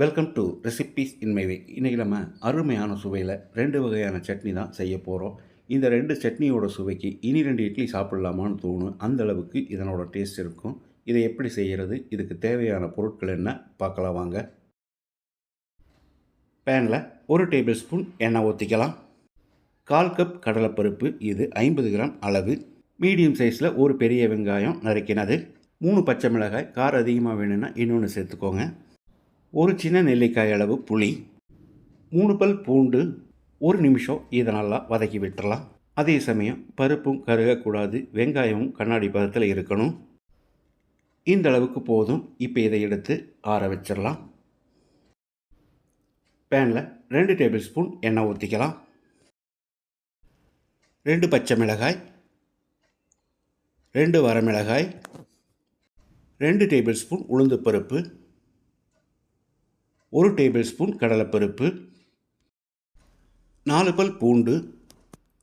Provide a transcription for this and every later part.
Welcome to recipes in my way இன்றைக்கி நம்ம அருமையான சுவையில் ரெண்டு வகையான சட்னி தான் செய்ய போகிறோம் இந்த ரெண்டு சட்னியோட சுவைக்கு இனி ரெண்டு இட்லி சாப்பிட்லாமான்னு தோணும். அந்த அளவுக்கு இதனோட டேஸ்ட் இருக்கும். இதை எப்படி செய்கிறது இதுக்கு தேவையான பொருட்கள் என்ன? பார்க்கலாம் வாங்க. பேனில் ஒரு டேபிள் ஸ்பூன் எண்ணெய் ஊற்றிக்கலாம் கால் கப் கடலைப்பருப்பு இது ஐம்பது கிராம் அளவு. மீடியம் சைஸில் ஒரு பெரிய வெங்காயம் நறுக்கினது. மூணு பச்சை மிளகாய் காரம் அதிகமாக வேணும்னா இன்னொன்று சேர்த்துக்கோங்க. ஒரு சின்ன நெல்லிக்காய் அளவு புளி மூணு பல் பூண்டு ஒரு நிமிஷம் இதை நல்லா வதக்கி விட்டுறலாம். அதே சமயம் பருப்பும் கருகக்கூடாது வெங்காயமும் கண்ணாடி பதத்தில் இருக்கணும். இந்த அளவுக்கு போதும். இப்போ இதை எடுத்து ஆற வச்சிடலாம். பேனில் ரெண்டு டேபிள் ஸ்பூன் எண்ணெய் ஊற்றிக்கலாம் ரெண்டு பச்சை மிளகாய் ரெண்டு வரமிளகாய் ரெண்டு டேபிள் ஸ்பூன் உளுந்து பருப்பு ஒரு டேபிள் ஸ்பூன் கடலைப்பருப்பு நாலு பல் பூண்டு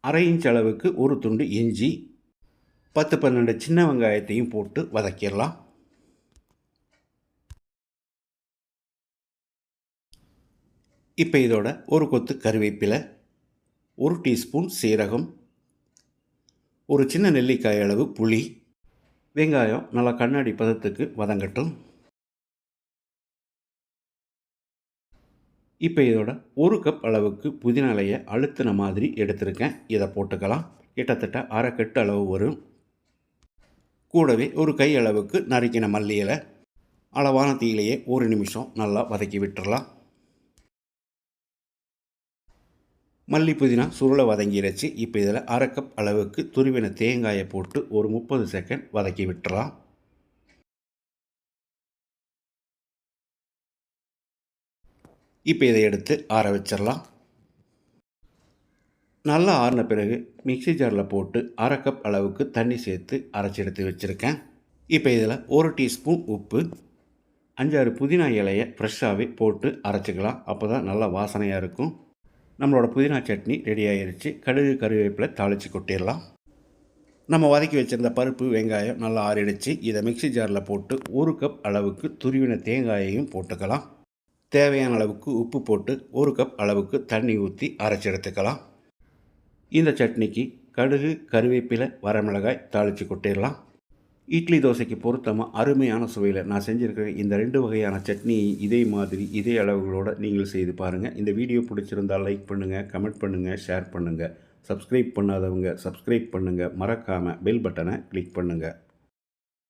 அரை இன்ச் அளவுக்கு ஒரு துண்டு இஞ்சி பத்து பன்னெண்டு சின்ன வெங்காயத்தையும் போட்டு வதக்கிடலாம். இப்போ இதோட ஒரு கொத்து கருவேப்பிலை ஒரு டீஸ்பூன் சீரகம் ஒரு சின்ன நெல்லிக்காய் அளவு புளி வெங்காயம் நல்லா கண்ணாடி பதத்துக்கு வதங்கட்டும். இப்போ இதோட ஒரு கப் அளவுக்கு புதினாலையை அழுத்தின மாதிரி எடுத்திருக்கேன். இதை போட்டுக்கலாம். கிட்டத்தட்ட அரை கட்டு அளவு வரும் கூடவே ஒரு கை அளவுக்கு நறுக்கின மல்லியில் அளவான தீயிலேயே ஒரு நிமிஷம் நல்லா வதக்கி விட்டுறலாம். மல்லி புதினா சுருளை வதங்கிடுச்சு இப்போ இதில் அரை கப் அளவுக்கு துருவின தேங்காயை போட்டு ஒரு முப்பது செகண்ட் வதக்கி விட்டுறலாம். இப்போ இதை எடுத்து ஆற வச்சிடலாம். நல்லா ஆறின பிறகு மிக்சி ஜாரில் போட்டு அரை கப் அளவுக்கு தண்ணி சேர்த்து அரைச்சி எடுத்து வச்சுருக்கேன். இப்போ இதில் ஒரு டீஸ்பூன் உப்பு அஞ்சாறு புதினா இலையை ஃப்ரெஷ்ஷாகவே போட்டு அரைச்சிக்கலாம். அப்போ தான் நல்லா வாசனையாக இருக்கும். நம்மளோட புதினா சட்னி ரெடி ஆகிருச்சு கடுகு கருவேப்பிலை தாளித்து கொட்டிடலாம். நம்ம வதக்கி வச்சுருந்த பருப்பு வெங்காயம் நல்லா ஆறிடுச்சு. இதை மிக்சி ஜாரில் போட்டு ஒரு கப் அளவுக்கு துருவின தேங்காயையும் போட்டுக்கலாம். தேவையான அளவுக்கு உப்பு போட்டு ஒரு கப் அளவுக்கு தண்ணி ஊற்றி அரைச்சி எடுத்துக்கலாம். இந்த சட்னிக்கு கடுகு கருவேப்பிலை வரமிளகாய் தாளித்து கொட்டிடலாம். இட்லி தோசைக்கு பொருத்தமாக அருமையான சுவையில் நான் செஞ்சுருக்கிற இந்த ரெண்டு வகையான சட்னி இதே மாதிரி இதே அளவுகளோடு நீங்கள் செய்து பாருங்கள் இந்த வீடியோ பிடிச்சிருந்தால் லைக் பண்ணுங்கள் கமெண்ட் பண்ணுங்கள் ஷேர் பண்ணுங்கள் சப்ஸ்கிரைப் பண்ணாதவங்க சப்ஸ்கிரைப் பண்ணுங்கள் மறக்காமல் பெல் பட்டனை கிளிக் பண்ணுங்கள்